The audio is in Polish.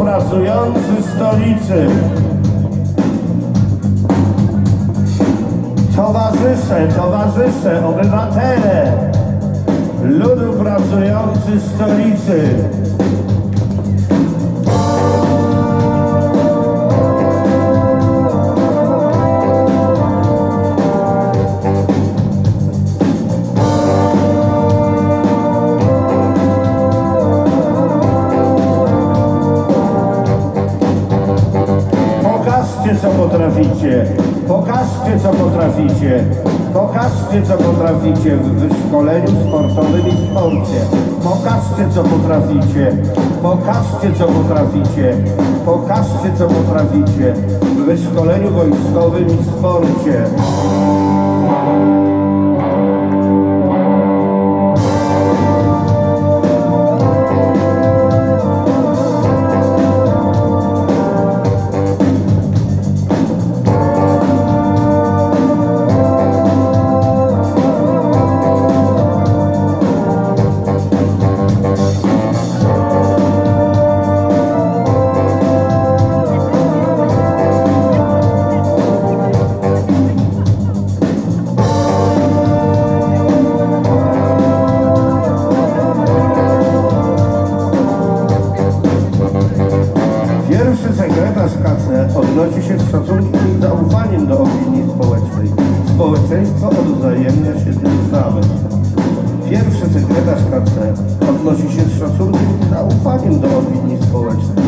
pracujący stolicy. Towarzysze, towarzysze, obywatele, ludu pracujący stolicy. Co potraficie. Pokażcie, co potraficie. Pokażcie, co potraficie w wyszkoleniu sportowym i sporcie. Pokażcie, co potraficie. Pokażcie, co potraficie. Pokażcie, co potraficie w wyszkoleniu wojskowym i sporcie. Odnosi się z szacunkiem i zaufaniem do opinii społecznej. Społeczeństwo odwzajemnia się tym samym. Pierwszy sekretarz KC odnosi się z szacunkiem i zaufaniem do opinii społecznej.